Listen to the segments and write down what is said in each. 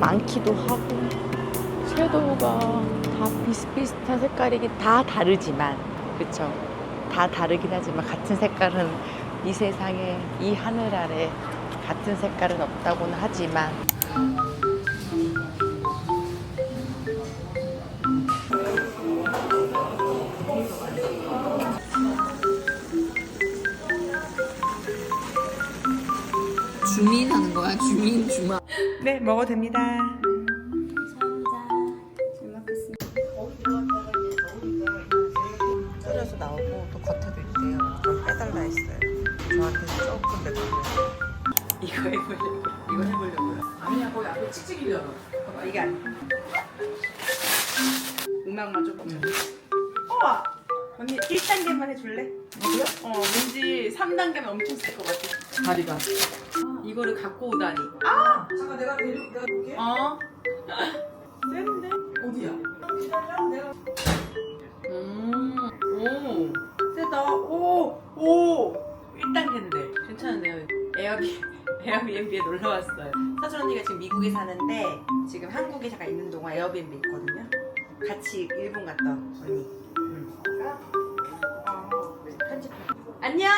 많기도 하고 섀도우가 다 비슷비슷한 색깔이긴 다 다르지만 그쵸? 다 다르긴 하지만 같은 색깔은 이 세상에 이 하늘 아래 같은 색깔은 없다고는 하지만 주민 하는 거야? 주민 주마. 네 먹어도 됩니다 다리가 이거를 갖고 오다니 잠깐 내가 데려 내가 볼게 어? 센데? 어디야? 음, 오, 세다. 오, 오. 1단계인데 괜찮은데요. 에어비 에어비앤비에 놀러 왔어요. 사촌 언니가 지금 미국에 사는데 지금 한국에 잠깐 있는 동안 에어비앤비 있거든요. 같이 일본 갔다 언니. 응. 어, 편집. 안녕.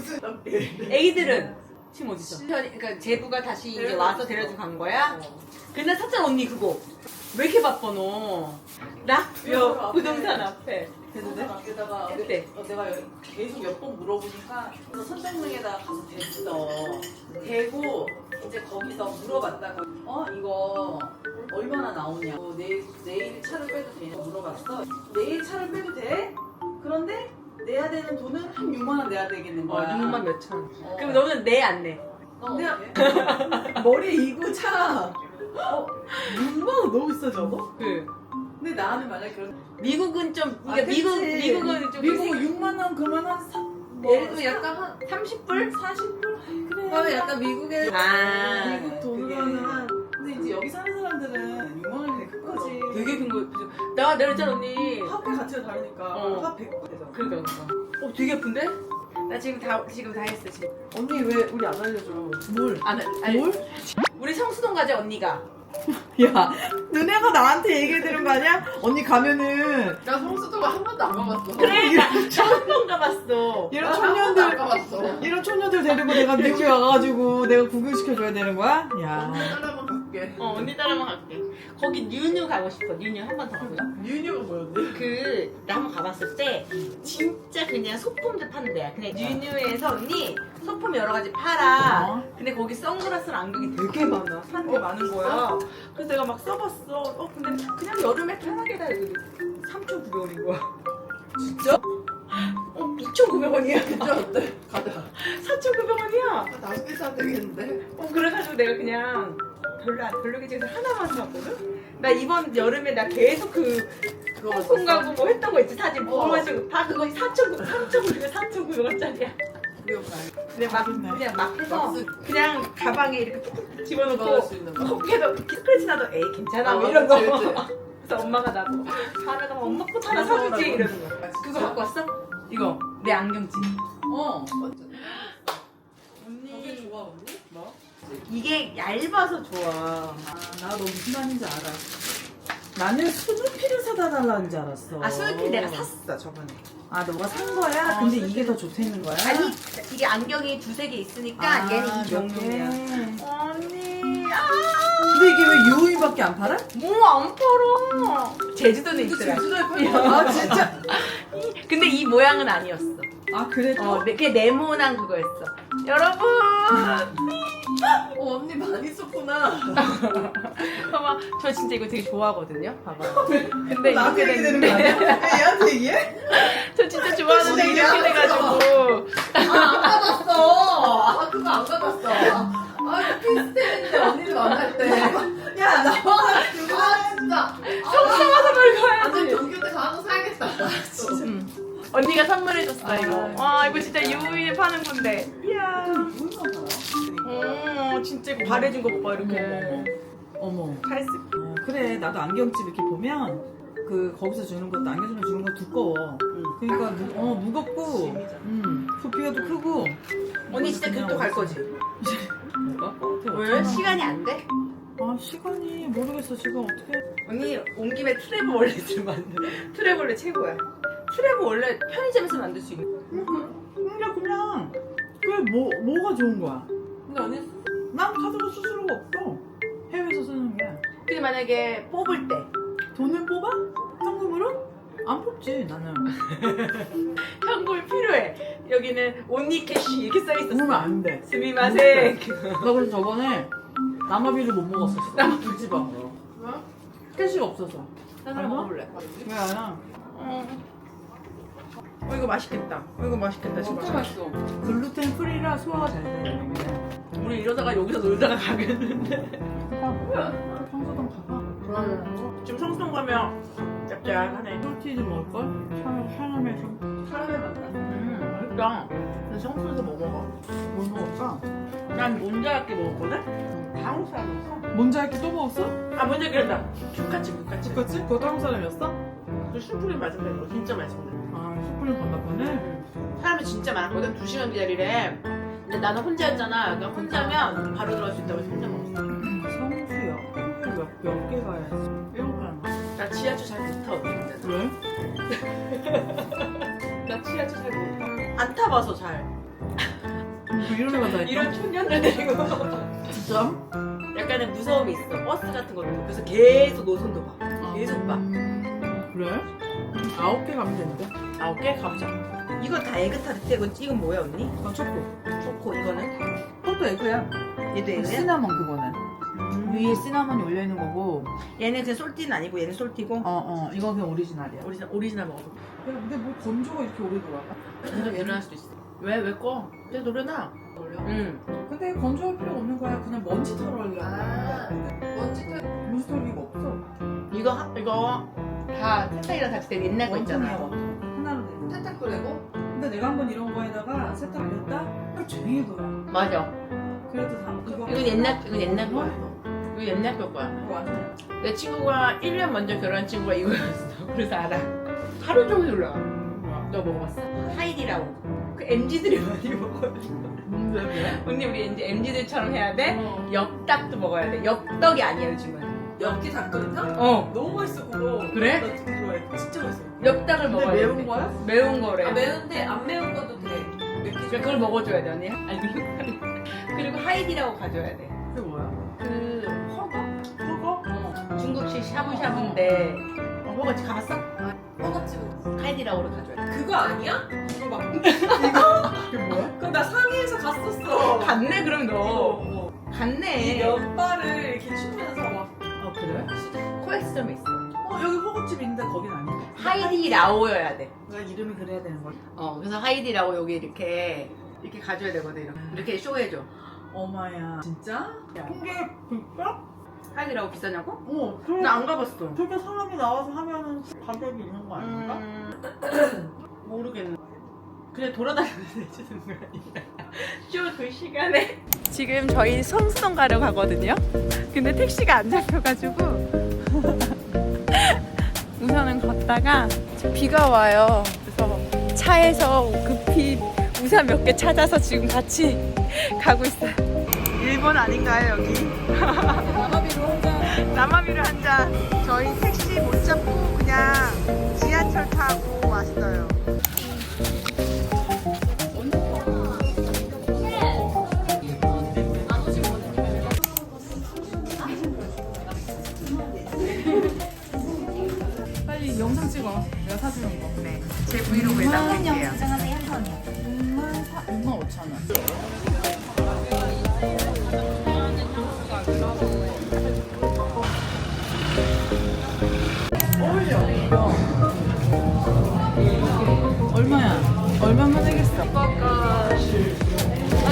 무슨 애기들은 지금 어디 있어? 그러니까 제부가 다시 이제 와서 데려주고 간 거야. 그날 사촌 언니 그거 왜 이렇게 바빠 너? 나 요 부동산 앞에. 돼? 게다가 했대. 어, 내가 계속 몇 번 물어보니까 그래서 선정릉에다 가서 됐어 대고 이제 거기서 물어봤다고 어 이거 얼마나 나오냐 어, 내일, 내일 차를 빼도 되냐 물어봤어 내일 차를 빼도 돼? 그런데 내야 되는 돈은 한 6만 원 내야 되겠는 어, 거야 6만 몇 천. 어. 그럼 너는 내 안 내? 어, 근데 머리 이고 차 어? 6만 원 너무 비싸지 않아? 그 근데 나는 만약에 그런 미국은 좀 아, 그러니까 미국 그치. 미국은 좀 미국 생- 6만 원 그러면 한 사, 뭐, 예를 들면 약간 한 30불? 40불? 그래 그러면 약간 미국에 아 미국 돈으로는 한 근데 이제 여기 사는 사람들은 6만 원이 큰 거지 되게 큰 거. 나 내가 있잖아 언니. 화폐 가치가 다르니까 어. 화 100불 되잖아 그러니까 그러니까. 어 되게 예쁜데? 나 지금 다 지금 다 했어 지금. 언니 왜 우리 안 알려줘 뭘? 안 아니, 뭘? 우리 성수동 가자 언니가. 야 너네가 나한테 얘기해 드는 거 아니야? 언니 가면은 나 성수도가 한 번도 안 가봤어. 그래 나 처음 번 가봤어. 이런 안 청년들 가봤어. 이런 청년들 데리고 내가 미국에 와가지고 내가 구경시켜줘야 되는 거야? 야 갈게. 어 언니 따라만 갈게. 거기 뉴뉴 가고 싶어. 뉴뉴 한 번 더 가보자. 뉴뉴가 뭐였는데? 그, 나 한번 가봤을 때, 진짜 그냥 소품들 파는 데야. 그냥 뉴뉴에서 언니, 소품 여러 가지 팔아. 어. 근데 거기 선글라스랑 안경이 되게 많아. 파는 게 많은 거야. 그래서 내가 막 써봤어. 어, 근데 그냥 여름에 편하게 다 이거 3,900원인 거야. 진짜? 어, 2,900원이야. 진짜 어때? 가자. 4,900원이야. 다섯 개 사야 되겠는데? 어, 그래가지고 내가 그냥 별로, 안- 별로게 중에서 하나만 샀거든? 나 이번 여름에 나 계속 그, 그거 홍콩? 가고 뭐 했던 거 있지? 사진 어. 보여가지고 다 그거 4,900원, 3,900원, 3,900원짜리야. 근데 막 그냥 막 해서 그냥 가방에 이렇게 툭툭 집어넣고. 컵에도 스크래치 나도 에이 괜찮아 뭐 어, 이런 거. 그래서 엄마가 나보고 다음에 가면 엄마 꽃 하나 사주지 이러는 거 그거 갖고 왔어? 이거 내 안경집 어 언니 좋아 언니? 뭐? 이게 얇아서 좋아 나너 무슨 말인지 알아 나는 스누피를 사다 달라는 줄 알았어 아 스누피 내가 샀어 저번에 아 너가 산 거야? 어, 근데 스누피. 이게 더 좋다는 거야? 아니 이게 안경이 두세 개 있으니까 아, 얘는 이몇 정도야 개. 언니 아 근데 이게 왜 유호인밖에 안 팔아? 뭐 안 팔아 제주도는 있더라 제주도에 팔려. 아 진짜? 근데 이 모양은 아니었어 아 그래도? 어, 네, 그게 네모난 그거였어. 여러분, 어, 언니 많이 썼구나. 봐봐, 저 진짜 이거 되게 좋아하거든요. 봐봐. 근데 나한테 이렇게 얘기 되는 거 됐는데, 아니야? 왜 얘한테 얘기해? 저 진짜 좋아하는데 이렇게 얘기하고 돼가지고. 안 가봤어. 아, 그거 안 가봤어. 아, 이거 피스텔인데 언니를 만날 때. 야 나와가지고 아, 진짜. 속상해서 걸 완전 가야지. 동교 때거 사야겠다. 음. 언니가 선물해줬어 이거. 와 이거 진짜 유인에 파는 건데. 이야. 어머 진짜 이거 바래진 거 봐 이렇게. 어머. 탈색. 어, 그래 나도 안경집 이렇게 보면 그 거기서 주는 것도 안경집에 주는 거 두꺼워. 응. 그러니까 무, 어 무겁고. 음 부피가도 크고. 언니 진짜 교토 갈 거지? 뭐가? 왜? 시간이 안 돼? 아 시간이 모르겠어 지금 어떻게? 언니 온 김에 트래블 원래 좀 만들. 트래블 원래 최고야. 트래블 원래 편의점에서 만들 수 있는. 그냥 그냥 그게 뭐 뭐가 좋은 거야? 근데 언니 난 카드로 쓸 수가 없어. 해외에서 쓰는 게 근데 만약에 뽑을 때 돈을 뽑아? 현금으로? 안 뽑지 나는. 현금이 필요해. 여기는 온리 캐시 이렇게 써 있었어. 그러면 안 돼. 스미마셍. 나 그래서 저번에 남아비를 못 먹었었어. 남아비. 불집어. 뭐? 캐시가 없어서. 하나 얼마? 먹어볼래? 왜 안? 어. 어 이거 맛있겠다. 어 이거 맛있겠다 지금. 진짜 맛있어. 글루텐 프리라 소화가 잘 돼. 우리 이러다가 여기서 놀다가 가겠는데. 청소동 가봐. 지금 성수동 가면 짭짤하네. 솔티즈 먹을걸? 샤- 샤넬에서. 카라멜 맛나. 음 맛있다. 근데 성수동에서 뭐 먹어? 뭘 먹을까? 난 몬자야끼 먹었거든? 다 한국 사람이었어. 몬자야키 또 먹었어? 아 몬자야끼란다. 규카치 규카치. 그치? 그거 한국 사람이었어? 그 슈프림 되는 거 진짜 맛있거든. 아, 슈프림 건너편에? 사람이 진짜 많았거든. 두 시간 기다리래. 근데 나는 혼자였잖아. 나 혼자면 바로 들어갈 수 있다고 해서 혼자 먹었어. 성수야. 몇, 몇개 가야지. 일곱 개. 나 지하철 잘 못 타. 언니. 왜? 나 지하철 잘 못 타. 안 타봐서 잘. 뭐 이런 애가 다 있다? 이런 청년들 데리고. 진짜? 약간의 무서움이 있어. 버스 같은 것도. 그래서 계속 노선도 봐. 계속 봐. 음, 그래? 아홉 개 가면 되는데? 아홉 개 가보자. 이건 다 에그타르트. 이건, 이건 뭐야 언니? 아, 초코. 초코 이거는? 그것도 에그야. 얘도 에그야? 시나몬 그거는. 위에 시나몬이 올려있는 거고, 얘는 그냥 솔티는 아니고 얘는 솔티고. 어, 어, 이거 그냥 오리지널이야. 오리지널, 오리지널 먹어봐. 야, 근데 뭐 건조가 이렇게 오래 돌아가? 점점 일어날 수도 있어. 왜? 왜 꺼? 이제 노래나. 올려. 응. 근데 건조할 필요 없는 거야. 그냥 먼지 털으려고. 아. 먼지 털. 털기가 없어. 이거, 하- 이거 다 세탁이랑 같이 된 옛날 거 원통이야, 있잖아. 원통. 하나로 돼. 뿌리고. 근데 내가 한 번 이런 거에다가 세탁 안 했다? 하루 종일 돌아. 맞아. 그래도 다 이거 이건 옛날, 이건 옛날 거야. 이거 옛날 거 거야. 이거 완전 내 친구가 1년 먼저 결혼한 친구가 이거였어. 그래서 알아. 하루 종일. 뭐야? 너 먹어봤어? 하이디라고. 그 MG들이 많이. 뭔데 왜? 언니 우리 이제 MG들처럼 해야 돼? 어. 엽떡도 먹어야 돼. 엽떡이 아니야 요즘은. 엽기 닭도리탕? 어. 너무 맛있어 그거. 그래? 나. 진짜 맛있어. 엽떡을 근데 먹어야 매운 돼. 거야? 매운 거래. 아 매운데 안 매운 것도 돼. 맵기 그걸 먹어줘야 돼 언니. 아니 그리고 하이디라고 가져야 돼. 그게 뭐야? 그 허거? 허거? 어. 중국식 샤브샤브인데 어, 허거 지 가봤어? 허겁지겁. 하이디라고로 가져야 돼. 그거 아니야? 이거 막. 그게 뭐야? 그럼 나 상해에서 갔었어. 갔네 그럼 너. 어. 이 갔네. 면발을 이렇게 추면서 막. 아 그래? 코엑스점에 있어. 어 여기 허거집 있는데 거긴 아니야. 하이디 라오여야 돼. 내가 이름이 그래야 되는 거야. 어 그래서 하이디라고 여기 이렇게 이렇게 가져야 되거든 이렇게, 이렇게 쇼해줘. 어마야. 진짜? 야. 홍게 불뼈? 하이디라고 비싸냐고? 어. 그래. 나안 가봤어. 그렇게 사람이 나와서 하면은 가격이 있는 거 아닌가? 음, 모르겠네. 그냥 돌아다니면서 해주는 거 아니야? 쇼그 시간에. 지금 저희 성수동 가려 가거든요. 근데 택시가 안 잡혀가지고 우선은 걷다가 비가 와요. 그래서 차에서 급히 우산 몇 개 찾아서 지금 같이 가고 있어요. 일본 아닌가요 여기? 남아비로 혼자. 남아비를 한 잔. 저희 택시 못 잡고 그냥 지하철 타고 왔어요. 사주는 거. 네, 제 브이로그에 남길게요. 6만 4, 6만 5천 원. 얼마야? 얼마면 되겠어? 아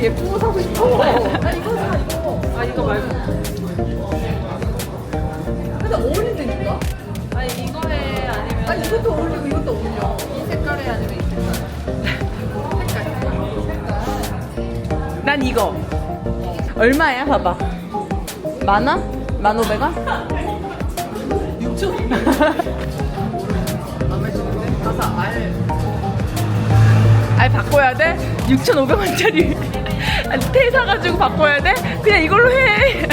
예쁜 거 사고 싶어. 아사 이거. 이거. 얼마야? 봐봐. 만 원? 만 오백 원? 6천 마음에 드는데? 가서 알알 바꿔야 돼? 6,500원짜리 테 사가지고 바꿔야 돼? 그냥 이걸로 해.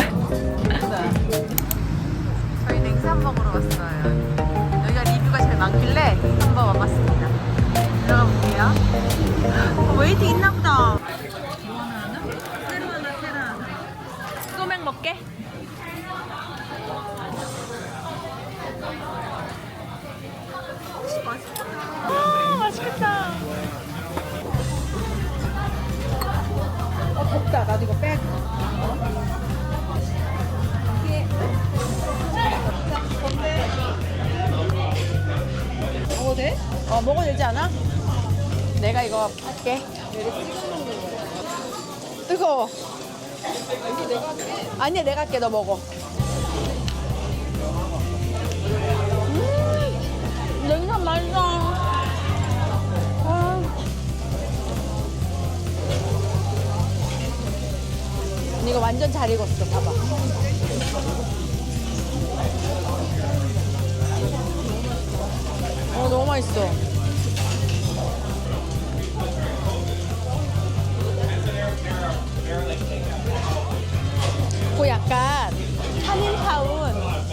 저희 냉삼 먹으러 왔어요. 여기가 리뷰가 제일 많길래 한번 와봤습니다. 들어가 볼게요. 어, 웨이팅 있나 보다. 뭐 하나 하나? 테라 하나, 테라 하나. 소맥 먹게. 맛있겠다. 아, 맛있겠다. 덥다. 나도 이거 빼. 먹어도 돼? 어, 먹어도 되지 않아? 내가 이거 할게. 뜨거워. 아니야, 내가 할게. 너 먹어. 음, 냉삼 맛있어. 아. 이거 완전 잘 익었어. 봐봐. 어, 너무 맛있어.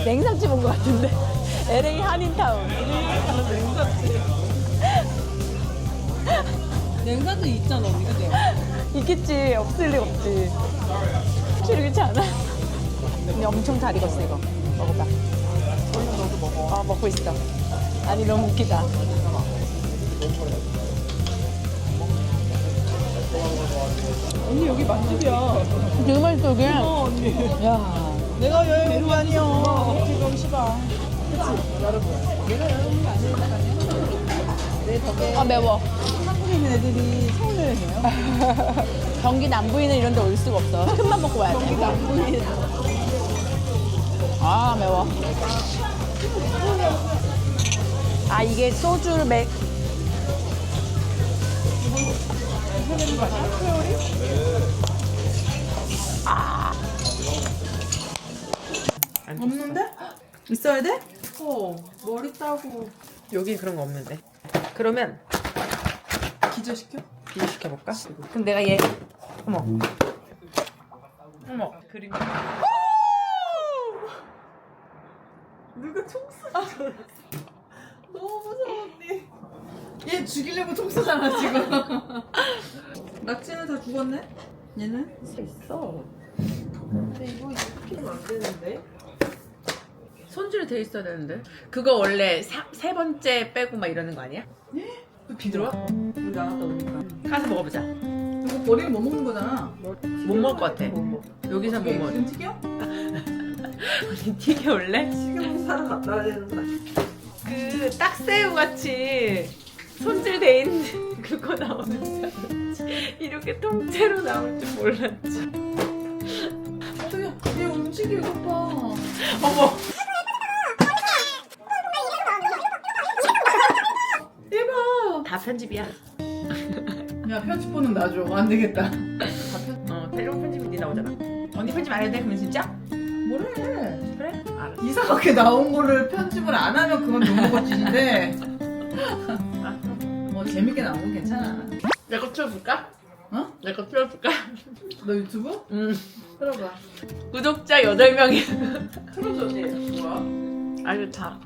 냉삼집 온 것 같은데. LA 한인타운. 냉사도 있잖아, 우리 그죠? 있겠지. 없을 리가 없지. 확실히 그렇지 않아? 근데 엄청 잘 익었어, 이거. 먹어봐. 어, 먹고 있어. 아니, 너무 웃기다. 언니 여기 맛집이야. 되게 맛있어, 이게. 어, 언니. 야. 내가 여행 온거 아니야. 지금 시바. 그치? 여러분. 내가 여행 온거 아니니까요. 내 덕에 아, 매워. 한국에 있는 애들이 서울 여행해요. 경기 남부에는 이런 데 올 수가 없어. 큰맘 먹고 와야 돼. 남부에 아, 매워. 아, 이게 소주를 매. 아. 없는데? 있어야 돼? 어, 머리 따고 여기 그런 거 없는데. 그러면 기저시켜? 비교 시켜 볼까? 그럼 내가 얘 어머. 어머. 그림. 누가 총 쏘? 너무 무서워 언니. 얘 죽이려고 총 쏘잖아 지금. 낙지는 다 죽었네? 얘는? 있어. 근데 이거 이렇게 안 되는데? 손질이 돼 있어야 되는데. 그거 원래 사, 세 번째 빼고 막 이러는 거 아니야? 비 들어와? 우리 나갔다 오니까. 가서 먹어보자. 이거 버리면 못 먹는 거잖아. 못 먹을 것 같아. 여기서 못 먹어. 지금 튀겨? 언니 튀겨 올래? 지금 사러 갔다 와야 되는데. 그 딱새우 같이 손질돼 있는 그거 나오는 줄 알았지. 이렇게 통째로 나올 줄 몰랐지. 어떻게 얘 움직여 이거 봐. 어머. 대박. 다 편집이야. 야 편집본은 놔줘. 안 되겠다. 어, 새로운 편집이 니 나오잖아. 언니 편집 안 해도 돼? 그러면 진짜? 뭐래? 그래? 알았어. 이상하게 나온 거를 편집을 안 하면 그건 너무거짓인데. 뭐 재밌게 나온 건 괜찮아. 내거 틀어줄까? 어? 내거 틀어줄까? 너 유튜브? 응. 들어봐. 구독자 8명이. 틀어줘, 쟤. 뭐야? 아주 다.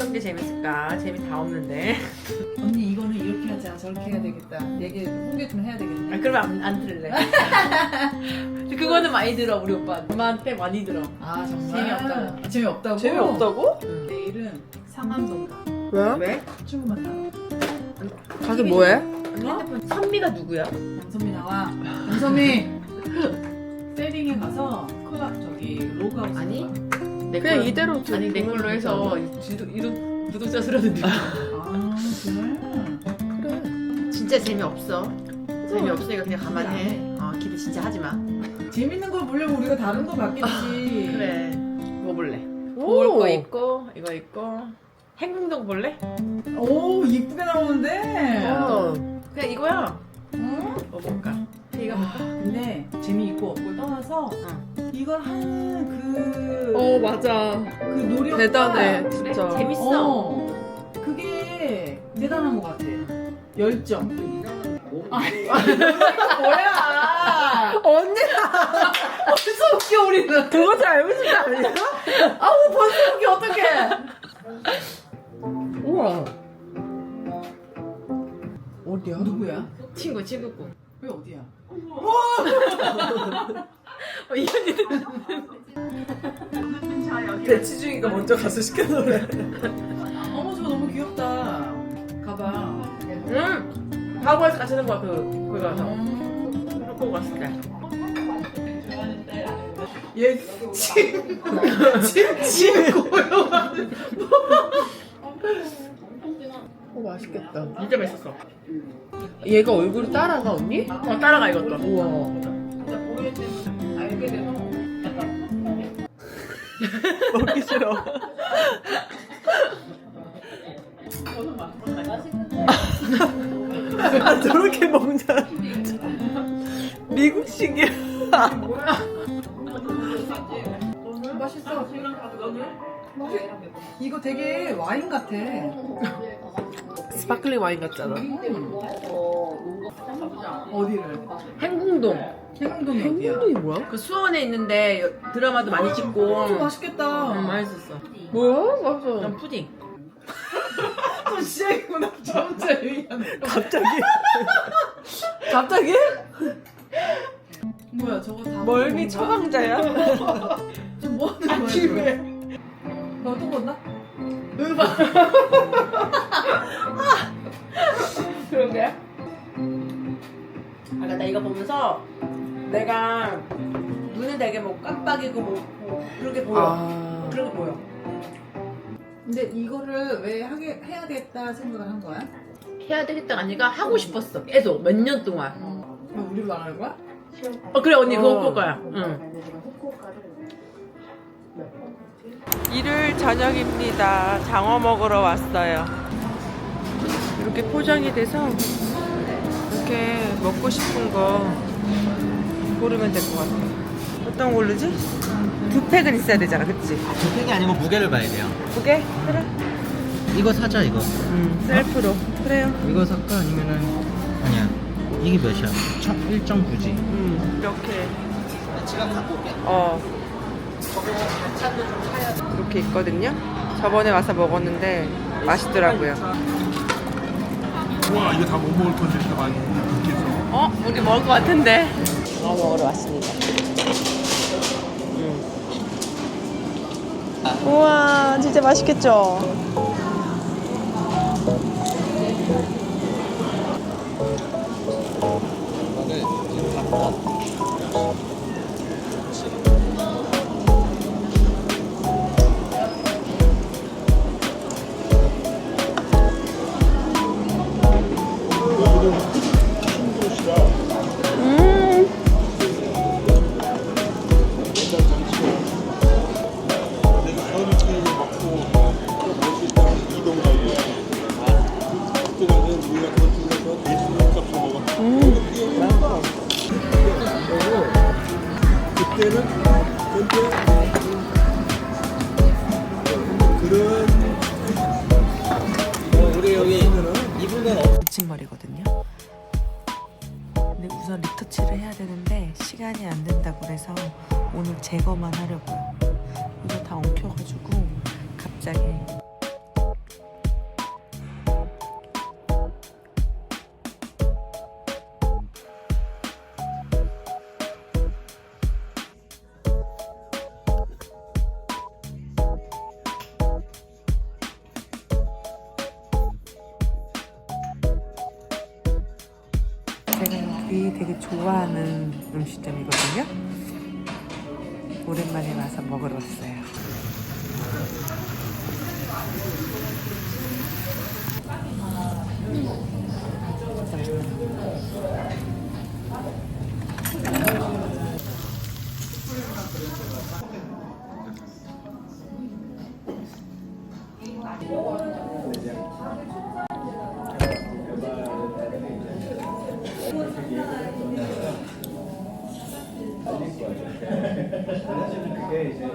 어떤 게 재밌을까? 재미 다 없는데. 언니 이거는 이렇게 하자, 저렇게 해야 되겠다. 얘기 소개 좀 해야 아, 되겠네. 그러면 안, 안 들을래. 그거는 많이 들어, 우리 오빠. 엄마한테 많이 들어. 아 정말 재미없다고. 아, 재미없다고? 재미없다고? 응. 내일은 상암동가. 왜? 왜? 친구만 나와. 가서 뭐해? 핸드폰 선미가 누구야? 양선미 나와. 양선미. 세링에 가서 콜라 저기 로그아웃. 아니. 내 그냥 걸로- 이대로 아니 내 걸로 해서 유독, 유독 구독자 수라도 늘려. 아 정말. 그래. 진짜 재미없어. 재미없으니까 그냥 가만히 해. 어, 기대 진짜 하지 마. 재밌는 걸 보려고 우리가 다른 거 봤겠지. 그래. 뭐 볼래? 오. 볼거 있고, 이거 있고. 행궁동 볼래? 오 이쁘게 나오는데. 어. 그냥 이거야. 어? 뭐 볼까? 이거 아, 근데 재미있고 나서 응. 이걸 하는 그, 어 맞아 그 노력 대단해 진짜 그래, 재밌어. 어, 그게 대단한 것 같아. 열정. 뭐야? 언니가 벌써 웃겨 우리는. 그거 잘 알고 싶지 않냐? 아우 벌써 웃겨 어떡해? 우와 어디야? 누구야? 친구 친구 거. 왜 어디야? 어, 이 언니들 대치중이가 먼저 가서 시켜놓으래 어머 저거 너무 귀엽다. 가방. 응. 하고에서 같이 하는 거야 그 거기 가서. 음. 학교 갔을 때. 얘 침, 침, 침 고요한. 어 맛있겠다 진짜 맛있었어. 얘가 얼굴이 따라가 언니? 어 따라가 이것도. 우와 알게 돼서. 먹기 싫어 아 저렇게 먹냐 미국식이야 맛있어. 이거 되게 와인 같아. 스파클링 와인 같잖아 어디를? 행궁동. 해운동이 어디야? 행동이 뭐야? 그 수원에 있는데 여- 드라마도 많이 찍고. 어, 맛있겠다. 음, 맛있었어. 뭐야? 맞아 난 푸딩. 또 시작이구나. 진짜 얘기하네. 갑자기? 갑자기? 뭐야 저거 다. 멀미 처방자야? 저뭐 하는 거야? 지금? 너또 본다? 그러게. 아까 나 이거 보면서 내가 눈이 되게 뭐 깜빡이고 뭐, 뭐 그렇게 보여. 아 그렇게 보여. 근데 이거를 왜 하게 해야겠다 생각을 한 거야? 해야 되겠다 아니가 하고 싶었어. 계속 몇 년 동안. 그럼 우리로 말할 거야? 어 그래 언니 그거 어. 볼 거야. 응. 일요일 저녁입니다. 장어 먹으러 왔어요. 이렇게 포장이 돼서 이렇게 먹고 싶은 거 고르면 될 것 같아요. 어떤 거 고르지? 두 팩은 있어야 되잖아, 그치? 두 팩이 아니고 무게를 봐야 돼요. 두 개? 그래. 이거 사자 이거. 음, 셀프로. 그래요. 이거 살까 아니면은 아니야. 이게 몇이야? 1.9지. 음, 이렇게. 지갑 갖고 올게. 어. 이렇게 있거든요. 저번에 와서 먹었는데 맛있더라고요. 와 이거 다 못 먹을 건데 이렇게 많이 해서 어? 우리 먹을 것 같은데. 장어 먹으러 왔습니다. 우와, 진짜 맛있겠죠? 좋아하는 음식점이거든요. 오랜만에 와서 먹으러 왔어요. 음. 그게 이제